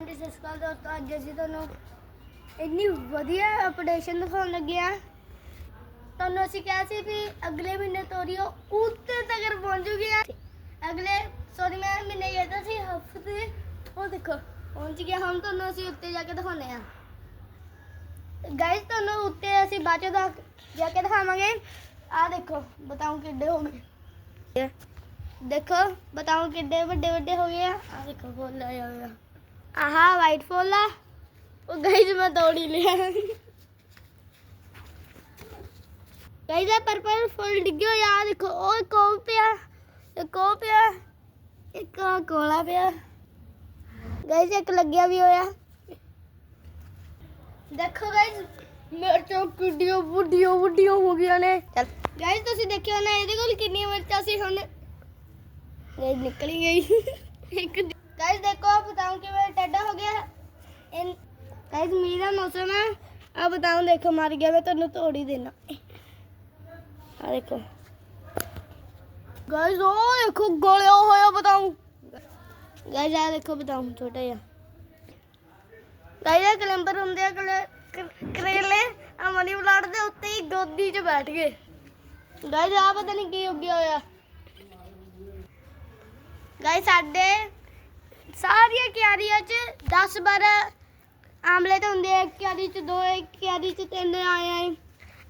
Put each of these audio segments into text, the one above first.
ਸਤਿ ਸ਼੍ਰੀ ਅਕਾਲ ਦੋਸਤੋ ਅੱਜ ਅਸੀਂ ਤੁਹਾਨੂੰ ਇੰਨੀ ਵਧੀਆ ਅਪਡੇਸ਼ਨ ਦਿਖਾਉਣ ਲੱਗੇ ਆ ਤੁਹਾਨੂੰ ਅਸੀਂ ਕਿਹਾ ਸੀ ਵੀ ਅਗਲੇ ਮਹੀਨੇ ਤੋਰੀਓ ਉੱਤੇ ਤੱਕ ਪਹੁੰਚੂਗੀ ਆ। ਅਗਲੇ ਸੌਰੀ ਮੈਂ ਮਹੀਨੇ ਕਹਿੰਦਾ ਸੀ, ਹਫ਼ਤੇ, ਉਹ ਦੇਖੋ, ਪਹੁੰਚ ਗਿਆ ਹੁਣ ਤੁਹਾਨੂੰ ਅਸੀਂ ਉੱਤੇ ਜਾ ਕੇ ਦਿਖਾਉਂਦੇ ਆ ਗਾਇਸ ਤੁਹਾਨੂੰ ਉੱਤੇ ਅਸੀਂ ਬਾਅਦ ਚੋਂ ਦਾ ਜਾ ਕੇ ਦਿਖਾਵਾਂਗੇ। ਆ ਦੇਖੋ ਬਤਾਉ ਕਿੱਡੇ ਹੋ ਗਏ। ਦੇਖੋ ਬਤਾਉ ਕਿੱਡੇ ਵੱਡੇ ਵੱਡੇ ਹੋ ਗਏ ਆ। ਆ ਦੇਖੋ ਫੁੱਲ ਆਇਆ ਹੋਇਆ ਆਹਾ ਵਾਈਟ ਫੁੱਲ ਆ ਉਹ ਗਾਇਸ, ਮੈਂ ਤੋੜ ਲਿਆ। ਗਾਇਸ ਆ ਪਰਪਲ ਫੁੱਲ ਡਿੱਗਿਆ ਹੋਇਆ ਦੇਖੋ, ਉਹ ਇੱਕ ਪਿਆ, ਇੱਕ ਉਹ ਪਿਆ, ਇੱਕ ਕੋਲਾ ਪਿਆ। ਗਾਇਸ, ਇੱਕ ਲੱਗਿਆ ਵੀ ਹੋਇਆ। ਦੇਖੋ ਗਾਇਸ ਮਿਰਚਾਂ ਕਿੱਡੀਆਂ ਵੱਡੀਆਂ ਵੱਡੀਆਂ ਹੋ ਗਈਆਂ ਨੇ। ਚਲ, ਗਾਇਸ, ਤੁਸੀਂ ਦੇਖਿਓ ਨਾ, ਇਹਦੇ ਕੋਲ ਕਿੰਨੀਆਂ ਮਿਰਚਾਂ ਸੀ ਹੁਣ। ਗਾਇਸ, ਨਿਕਲ ਗਈ। ਇੱਕ ਗਾਇਸ ਦੇਖੋ ਬਤਾਉ ਕਿਵੇਂ ਟੱਡਾ ਹੋ ਗਿਆ ਇਨ ਗਾਇਸ ਮੀਂਹ ਦਾ ਮੌਸਮ ਹੈ ਆ ਬਤਾਉ ਦੇਖੋ, ਮਰ ਗਿਆ, ਮੈਂ ਤੁਹਾਨੂੰ ਤੋੜ ਹੀ ਆ ਦੇਖੋ। ਗਾਇਸ ਉਹ ਦੇਖੋ, ਗਲਿਆ ਹੋਇਆ ਬਤਾਉ ਗਾਇਸ ਆ ਦੇਖੋ ਬਤਾਉ ਛੋਟਾ ਜਿਹਾ। ਗਾਇਸ ਕਲੰਬਰ ਹੁੰਦੇ ਆ ਕਰੇਲੇ ਆ ਮਨੀ ਦੇ ਉੱਤੇ ਹੀ ਗੋਦੀ 'ਚ ਬੈਠ ਗਏ। ਗਾਇਸ ਆ ਪਤਾ ਨਹੀਂ ਕੀ ਹੋ ਗਿਆ ਹੋਇਆ। ਗਾਇਸ ਸਾਡੇ ਸਾਰੀਆਂ ਕਿਆਰੀਆਂ 'ਚ 10 12 ਆਮਲੇ ਤਾਂ ਹੁੰਦੇ ਆ ਇੱਕ ਕਿਆਰੀ 'ਚ ਦੋ ਇੱਕ ਕਿਆਰੀ 'ਚ ਤਿੰਨ ਆਏ ਆਏ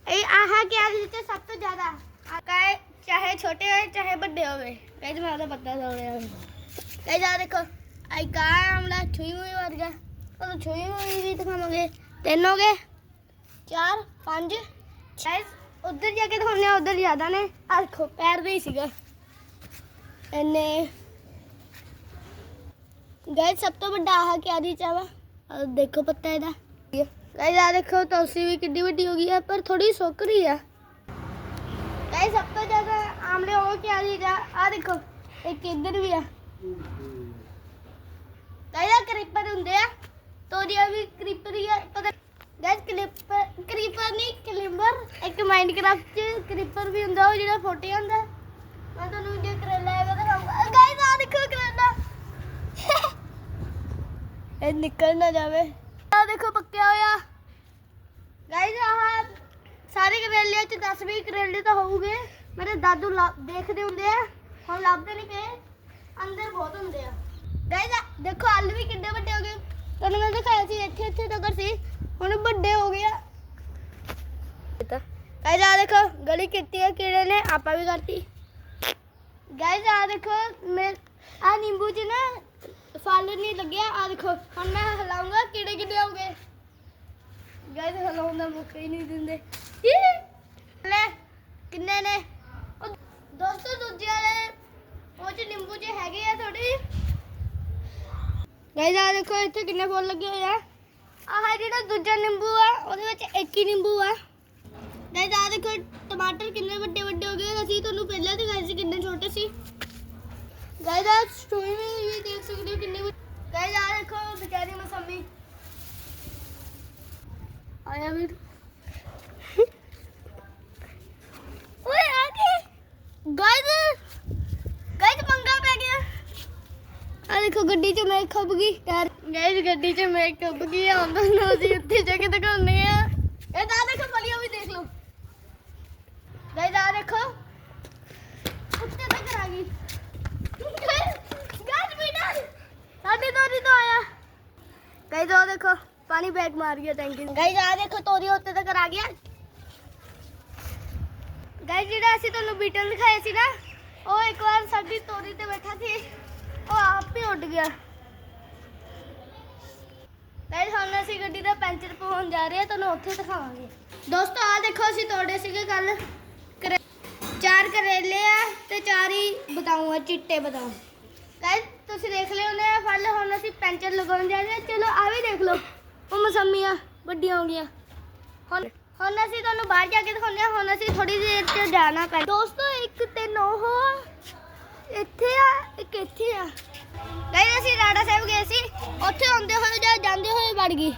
ਇਹ ਆਹ ਕਿਆਰੀ 'ਚ ਸਭ ਤੋਂ ਜ਼ਿਆਦਾ? ਆ ਚਾਹੇ ਛੋਟੇ ਹੋਏ, ਚਾਹੇ ਵੱਡੇ ਹੋਵੇ। ਗਾਇਸ ਮੈਂ ਉਹਦਾ ਪਤਾ ਹੋ ਰਿਹਾ ਗਾਇਸ ਆ ਦੇਖੋ ਆਈ ਕਾ ਆਮਲਾ ਛੁਈ ਹੋਈ ਵਰਗਾ। ਉਹ ਛੁਈ ਹੋਈ ਵੀ ਦਿਖਾਵਾਂਗੇ। ਤਿੰਨ ਹੋ ਗਏ, ਚਾਰ, ਪੰਜ ਗਾਇਸ ਉਧਰ ਜਾ ਕੇ ਦਿਖਾਉਂਦੇ ਆ, ਉਧਰ ਜ਼ਿਆਦਾ ਨੇ। ਆ ਦੇਖੋ, ਪੈਰ ਦੇ ਹੀ ਸੀਗਾ। ਇੰਨੇ। ਗਾਇਸ, ਸਭ ਤੋਂ ਵੱਡਾ ਆਹ ਕਿਆਰੀ ਚਾਵਾ ਆਹ ਦੇਖੋ ਪੱਤਾ ਇਹਦਾ। ਗਾਇਸ ਆ ਦੇਖੋ ਤੋਸੀ ਵੀ ਕਿੱਡੀ ਵੱਡੀ ਹੋ ਗਈ ਹੈ, ਪਰ ਥੋੜੀ ਸੁੱਕ ਰਹੀ ਆ ਗਾਇਸ ਸਭ ਤੋਂ ਜ਼ਿਆਦਾ ਆਮਲੇ ਉਹ ਕਿਆਰੀ ਦਾ ਆ ਦੇਖੋ ਇੱਕ ਇੱਧਰ ਵੀ ਆ। ਗਾਇਸ ਕਰੀਪਰ ਹੁੰਦੇ ਆ। ਤੋਰੀਆ ਵੀ ਕਰੀਪਰ ਹੀ ਆ। ਪਤਾ ਗਾਇਸ ਕਲੀਪਰ ਕਰੀਪਰ ਨਹੀਂ ਕਲਿੰਬਰ ਇੱਕ ਮਾਈਨਕ੍ਰਾਫਟ ਚ ਕਰੀਪਰ ਵੀ ਹੁੰਦਾ, ਉਹ ਜਿਹੜਾ ਫੋਟੇ ਹੁੰਦਾ ਮੈਂ ਤੁਹਾਨੂੰ ਜੇ ਕਰੇਲਾ ਹੈਗਾ ਦਿਖਾਉਂਗਾ ਗਾਇਸ ਆ ਦੇਖੋ ਕਰੇਲਾ ਇਹ ਨਿਕਲ ਨਾ ਜਾਵੇ। ਆ ਦੇਖੋ ਪੱਕਿਆ ਹੋਇਆ। ਗਾਇਸ ਆਹ ਸਾਰੇ ਕਰੇਲਿਆਂ ਚ 10 20 ਕਰੇਲੇ ਤਾਂ ਹੋਊਗੇ। ਮੇਰੇ ਦਾਦੂ ਦੇਖਦੇ ਹੁੰਦੇ ਆ। ਹੁਣ ਲੱਭਦੇ ਨਹੀਂ ਪਏ। ਅੰਦਰ ਬਹੁਤ ਹੁੰਦੇ ਆ। ਗਾਇਸ ਦੇਖੋ, ਆਲੂ ਵੀ ਕਿੰਨੇ ਵੱਡੇ ਹੋ ਗਏ। ਤੁਹਾਨੂੰ ਮੈਂ ਦਿਖਾਇਆ ਸੀ ਇੱਥੇ ਇੱਥੇ ਤੱਕ ਸੀ। ਹੁਣ ਵੱਡੇ ਹੋ ਗਏ ਆ। ਗਾਇਸ ਆ ਦੇਖੋ, ਗਲੀ ਕੀਤੀ ਹੈ ਕੀੜੇ ਨੇ, ਆਪਾਂ ਵੀ ਕਰਤੀ। ਗਾਇਸ ਆ ਦੇਖੋ, ਮੈਂ ਆ ਨਿੰਬੂ ਜੀ ਨਾ ਫਲ ਨਹੀਂ ਲੱਗਿਆ। ਆ ਦੇਖੋ, ਹੁਣ ਮੈਂ ਹਿਲਾਉਂਗਾ ਕਿਹੜੇ ਕਿਹੜੇ ਹੋ ਗਾਇਸ ਹਿਲਾਉਣ ਦਾ ਮੌਕਾ ਹੀ ਨਹੀਂ ਦਿੰਦੇ। ਲੈ, ਕਿੰਨੇ ਨੇ? ਉਹ ਦੋਸਤੋ, ਦੂਜੇ ਵਾਲੇ, ਉਹ ਚ ਨਿੰਬੂ ਚ ਹੈਗੇ ਆ ਥੋੜੀ ਗਾਇਸ ਆ ਦੇਖੋ, ਇੱਥੇ ਕਿੰਨੇ ਫੁੱਲ ਲੱਗੇ ਹੋਏ ਆ। ਆਹ ਜਿਹੜਾ ਦੂਜਾ ਨਿੰਬੂ ਆ, ਉਹਦੇ ਵਿੱਚ ਇੱਕ ਹੀ ਨਿੰਬੂ ਆ। ਗਾਇਸ ਆ ਦੇਖੋ, ਟਮਾਟਰ ਕਿੰਨੇ ਵੱਡੇ ਵੱਡੇ ਹੋ ਗਏ। ਅਸੀਂ ਤੁਹਾਨੂੰ ਪਹਿਲਾਂ ਦਿਖਾਏ ਸੀ ਕਿੰਨੇ ਛੋਟੇ ਸੀ। ਗਾਇਸ ਆ ਸਟੋਰੀ ਵੀ ਦੇਖ ਸਕਦੇ ਹੋ ਕਿੰਨੇ ਗਾਇਸ ਆ ਦੇਖੋ ਵਿਚਾਰੀ ਮਸੰਮੀ ਆਇਆ ਵੀ ਓਏ ਆ ਗਏ ਗਾਇਸ ਗਾਇਸ ਪੰਗਾ ਪੈ ਗਿਆ ਆ ਦੇਖੋ ਗੱਡੀ 'ਚ ਮੈਂ ਖੱਬ ਗਈ ਯਾਰ ਗਾਇਸ ਗੱਡੀ 'ਚ ਮੈਂ ਖੱਬ ਗਈ ਆ ਉਹਨਾਂ ਨੂੰ ਅਸੀਂ ਉੱਥੇ ਜਾ ਕੇ ਦਿਖਾਉਂਦੇ ਆ ਇਹ ਤਾਂ ਆਹ ਦੇਖੋ ਫਲੀਆਂ ਵੀ ਦੇਖ ਲਓ ਗਾਇਸ ਆ ਦੇਖੋ ਉੱਤੇ ਤੱਕ ਆ ਗਈ ਗਾਇਸ ਬੀਟਾ ਸਾਡੀ ਤੋਰੀ ਤੋਂ ਆਇਆ ਗਾਇਸ ਆ ਦੇਖੋ ਪਾਣੀ ਬੈਗ ਮਾਰ ਗਿਆ ਟੈਂਕੀ ਗਾਇਸ ਆ ਦੇਖੋ, ਤੋਰੀ ਉੱਤੇ ਤੱਕ ਆ ਗਿਆ ਗਾਇਸ ਜਿਹੜਾ ਅਸੀਂ ਤੁਹਾਨੂੰ ਬੀਟਲ ਦਿਖਾਇਆ ਸੀ ਨਾ, ਉਹ ਇੱਕ ਵਾਰ ਸਾਡੀ ਤੋਰੀ ਤੇ ਬੈਠਾ ਸੀ। ਉਹ ਆਪ ਹੀ ਉੱਡ ਗਿਆ। ਗਾਇਸ ਹੁਣ ਅਸੀਂ ਗੱਡੀ ਦਾ ਪੈਂਚਰ ਪਵਾਉਣ ਜਾ ਰਹੇ ਹਾਂ ਤੁਹਾਨੂੰ ਉੱਥੇ ਦਿਖਾਵਾਂਗੇ। ਦੋਸਤੋ ਆ ਦੇਖੋ, ਅਸੀਂ ਤੋੜੇ ਸੀਗੇ ਕੱਲ। ਚਾਰ ਕਰੇਲੇ ਆ ਤੇ ਚਾਰ ਹੀ ਬਤਾਉ ਆ, ਚਿੱਟੇ ਬਤਾਉ ਗਾਇਸ ਤੁਸੀਂ ਦੇਖ ਲਿਓ ਨੇ ਫਲ, ਹੁਣ ਅਸੀਂ ਪੈਂਚਰ ਲਗਾਉਣ ਜਾ ਰਹੇ ਹਾਂ ਚਲੋ ਆ ਵੀ ਦੇਖ ਲਓ। ਉਹ ਮਸੰਮੀਆਂ ਵੱਡੀਆਂ ਹੋ ਗਈਆਂ। ਹੁਣ ਹੁਣ ਅਸੀਂ ਤੁਹਾਨੂੰ ਬਾਹਰ ਜਾ ਕੇ ਦਿਖਾਉਂਦੇ ਹਾਂ। ਹੁਣ ਅਸੀਂ ਥੋੜੀ ਦੇਰ ਚ ਜਾਣਾ ਪੈ ਦੋਸਤੋ, ਇੱਕ ਤੇ ਨੋ ਹੋ ਇੱਥੇ ਆ, ਇੱਕ ਇੱਥੇ ਆ। ਗਾਇਸ ਅਸੀਂ ਰਾੜਾ ਸਾਹਿਬ ਗਏ ਸੀ। ਉੱਥੇ ਆਉਂਦੇ ਹੋਏ ਜਾਂ ਜਾਂਦੇ ਹੋਏ ਵੜ ਗਈ।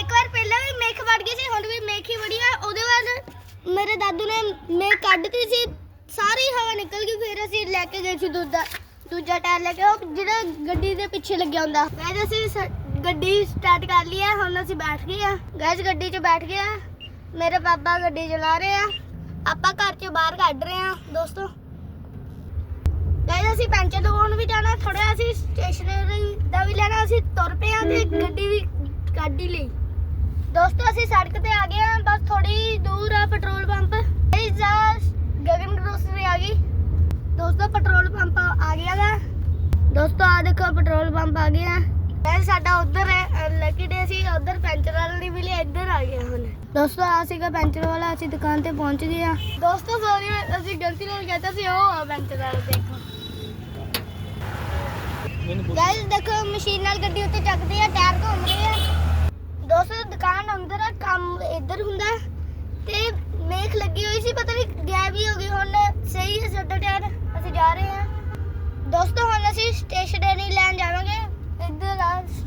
ਇੱਕ ਵਾਰ ਪਹਿਲਾਂ ਵੀ ਮੇਖ ਵੜ ਗਈ ਸੀ, ਹੁਣ ਵੀ ਮੇਖ ਹੀ ਵੜੀ ਆ। ਉਹਦੇ ਬਾਅਦ ਮੇਰੇ ਦਾਦੂ ਨੇ ਮੇਖ ਕੱਢਤੀ ਸੀ। ਸਾਰੀ ਹਵਾ ਨਿਕਲ ਗਈ, ਫਿਰ ਅਸੀਂ ਲੈ ਕੇ ਗਏ ਸੀ ਦੂਜਾ ਦੂਜਾ ਟਾਇਰ ਲੈ ਕੇ। ਉਹ ਜਿਹੜਾ ਗੱਡੀ ਦੇ ਪਿੱਛੇ ਲੱਗਿਆ ਹੁੰਦਾ। ਗਾਇਜ਼ ਅਸੀਂ ਸ- ਗੱਡੀ ਸਟਾਰਟ ਕਰ ਲਈ ਹੈ ਹੁਣ ਅਸੀਂ ਬੈਠ ਗਏ ਆ। ਗਾਇਜ਼ ਗੱਡੀ 'ਚ ਬੈਠ ਗਏ ਆ। ਮੇਰੇ ਪਾਪਾ ਗੱਡੀ ਚਲਾ ਰਹੇ ਆ। ਆਪਾਂ ਘਰ 'ਚ ਬਾਹਰ ਕੱਢ ਰਹੇ ਆ ਦੋਸਤੋ। ਗਾਇਜ਼ ਅਸੀਂ ਪੈਂਚਰ ਲਗਾਉਣ ਵੀ ਜਾਣਾ ਥੋੜਾ ਅਸੀਂ ਸਟੇਸ਼ਨਰੀ ਦਾ ਵੀ ਲੈਣਾ ਅਸੀਂ ਤੁਰ ਪਏ ਆ ਤੇ ਗੱਡੀ ਵੀ ਕੱਢ ਹੀ ਲਈ। ਦੋਸਤੋ ਅਸੀਂ ਸੜਕ ਤੇ ਆ ਗਏ ਆ ਬਸ ਥੋੜੀ ਦੂਰ ਆ ਪੈਟਰੋਲ ਪੰਪ। ਇਹ ਜਾ ਗਗਨ ਗਰੋਸਰੀ ਆ ਗਈ। ਦੋਸਤੋ ਪੈਟਰੋਲ ਪੰਪ ਆ ਗਿਆ ਵਾ। ਦੋਸਤੋ ਆ ਦੇਖੋ ਪੈਟਰੋਲ ਪੰਪ ਆ ਗਿਆ। ਇਹ ਸਾਡਾ ਉਧਰ ਹੈ ਲੱਕੀ ਡੇ ਸੀ, ਉਧਰ ਪੈਂਚਰ ਵਾਲਾ ਦੀ ਵੀ ਇੱਧਰ ਆ ਗਿਆ ਹੁਣ। ਦੋਸਤੋ ਆ ਸੀਗਾ ਪੈਂਚਰ ਵਾਲਾ, ਅਸੀਂ ਦੁਕਾਨ ਤੇ ਪਹੁੰਚ ਗਏ ਆ। ਦੋਸਤੋ ਸੌਰੀ ਅਸੀਂ ਗਲਤੀ ਨਾਲ ਕਹਤਾ ਸੀ, ਉਹ ਆ ਪੈਂਚਰ ਵਾਲਾ, ਦੇਖੋ। ਗਾਇਸ ਦੇਖੋ, ਮਸ਼ੀਨ ਨਾਲ ਗੱਡੀ ਉੱਤੇ ਚੱਕਦੇ ਆ, ਟਾਇਰ ਘੁੰਮ ਰਹੇ ਆ। ਦੋਸਤੋ, ਦੁਕਾਨ ਅੰਦਰ ਆ, ਕੰਮ ਇੱਧਰ ਹੁੰਦਾ। ਤੇ ਮੇਖ ਲੱਗੀ ਹੋਈ ਸੀ, ਪਤਾ ਨਹੀਂ ਗਾਇਬ ਹੀ ਹੋ ਗਈ, ਹੁਣ ਸਹੀ ਹੈ ਸਾਡਾ ਟਾਇਰ, ਅਸੀਂ ਜਾ ਰਹੇ ਹਾਂ ਦੋਸਤੋ, ਹੁਣ ਅਸੀਂ ਸਟੇਸ਼ਨਰੀ ਲੈਣ ਜਾਵਾਂਗੇ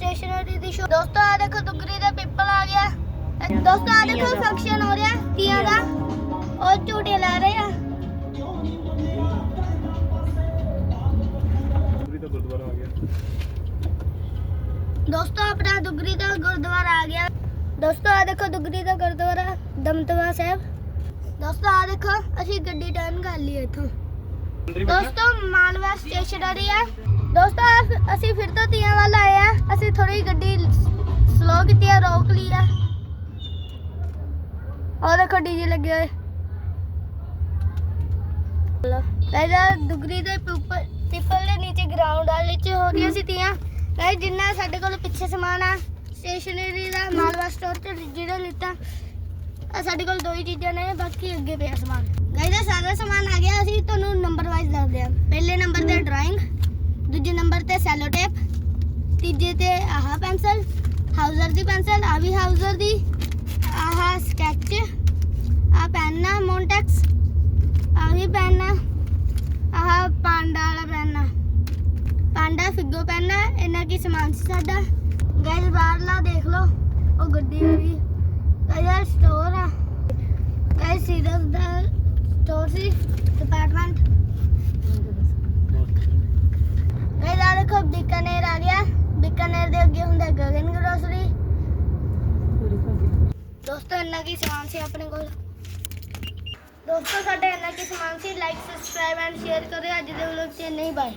ਸਟੇਸ਼ਨਰੀ ਦੀ ਸ਼ੋ ਦੋਸਤੋ ਆ ਦੇਖੋ ਦੁਗਰੀ ਦਾ ਪੀਪਲ ਆ ਗਿਆ। ਦੋਸਤੋ ਆ ਦੇਖੋ ਫੰਕਸ਼ਨ ਹੋ ਰਿਹਾ ਤੀਆਂ ਦਾ। ਉਹ ਝੂਟੇ ਲਾ ਰਹੇ ਆ। ਗੁਰਦੁਆਰਾ ਆ ਗਿਆ। ਦੋਸਤੋ ਆਪਣਾ ਦੁਗਰੀ ਦਾ ਗੁਰਦੁਆਰਾ ਆ ਗਿਆ। ਦੋਸਤੋ ਆ ਦੇਖੋ ਦੁਗਰੀ ਦਾ ਗੁਰਦੁਆਰਾ ਦਮਤਵਾ ਸਾਹਿਬ। ਦੋਸਤੋ ਆ ਦੇਖੋ ਅਸੀਂ ਗੱਡੀ ਟਰਨ ਕਰ ਲਈ ਇੱਥੋਂ। ਦੋਸਤੋ ਮਾਲਵਾ ਸਟੇਸ਼ਨਰੀ ਆ। ਦੋਸਤੋ ਅਸ- ਫਿਰ ਤੋਂ ਤੀਆਂ ਵੱਲ ਆਏ ਆ। ਕੀਤੀ ਆ, ਰੋਕ ਲਈ ਆ। ਉਹ ਦੇਖੋ ਡੀਜੇ ਲੱਗੇ ਹੋਏ। ਇਹਦਾ ਦੁਗਰੀ ਦੇ ਪਿੱਪਲ ਪਿੱਪਲ ਦੇ ਨੀਚੇ ਗਰਾਊਂਡ ਆ, ਵਿੱਚ ਹੋ ਰਹੀਆਂ ਸੀ ਗਾਇਸ ਜਿੰਨਾ ਸਾਡੇ ਕੋਲ ਪਿੱਛੇ ਸਮਾਨ ਆ ਸਟੇਸ਼ਨਰੀ ਦਾ, ਮਾਲਵਾ ਸਟੋਰ ਤੇ ਜਿਹੜਾ ਲਿੱਤਾ ਆ ਸਾਡੇ ਕੋਲ ਦੋ ਹੀ ਚੀਜ਼ਾਂ ਨੇ, ਬਾਕੀ ਅੱਗੇ ਪਿਆ ਸਮਾਨ। ਗਾਇਸ ਸਾਰਾ ਸਮਾਨ ਆ ਗਿਆ, ਅਸੀਂ ਤੁਹਾਨੂੰ ਨੰਬਰ ਵਾਈਜ਼ ਦੱਸਦੇ ਹਾਂ। ਪਹਿਲੇ ਨੰਬਰ ਤੇ ਡਰਾਇੰਗ ਦੂਜੇ ਨੰਬਰ ਤੇ ਸੈਲੋ ਟੇਪ ਤੀਜੇ ਤੇ ਆਹ ਪੈਨਸਲ ਹਾਊਜ਼ਰ ਦੀ ਪੈਨਸਲ ਆ ਵੀ ਹਾਊਜ਼ਰ ਦੀ। ਆਹ ਸਕੈਚ ਆ ਪੈਨ ਆ ਮੌਂਟੈਕਸ ਆ ਵੀ ਪੈਨ ਆ ਆਹ ਪਾਂਡਾ ਵਾਲਾ ਪੈਨ ਆ ਪਾਂਡਾ ਫਿੱਗੋ ਪੈਨ ਆ ਇਹਨਾਂ ਕੀ ਸਮਾਨ ਸੀ ਸਾਡਾ? ਗਾਇਸ ਬਾਹਰਲਾ ਦੇਖ ਲਓ। ਉਹ ਗੱਡੀ ਆ ਗਈ। ਗਾਇਸ ਸਟੋਰ ਆ। ਗਾਇਸ ਸੀਰਸ ਦਾ ਸਟੋਰ ਸੀ ਡਿਪਾਰਟਮੈਂਟ ਗਾਇਸ ਆ ਦੇਖੋ, ਬੀਕਾਨੇਰ ਆ ਗਿਆ। ਬੀਕਾਨੇਰ ਦੇ ਅੱਗੇ ਹੁੰਦਾ ਗਗਨ ਗਰੋਸਰੀ ਦੋਸਤੋ ਇੰਨਾ ਕੀ ਸਮਾਨ ਸੀ ਆਪਣੇ ਕੋਲ? ਦੋਸਤੋ ਸਾਡੇ ਇੰਨਾ ਕੀ ਸਮਾਨ ਸੀ? ਲਾਈਕ ਸਬਸਕ੍ਰਾਈਬ ਐਂਡ ਸ਼ੇਅਰ ਕਰਿਓ। ਅੱਜ ਦੇ ਵਲੋਗ 'ਚ ਨਹੀਂ ਬਾਏ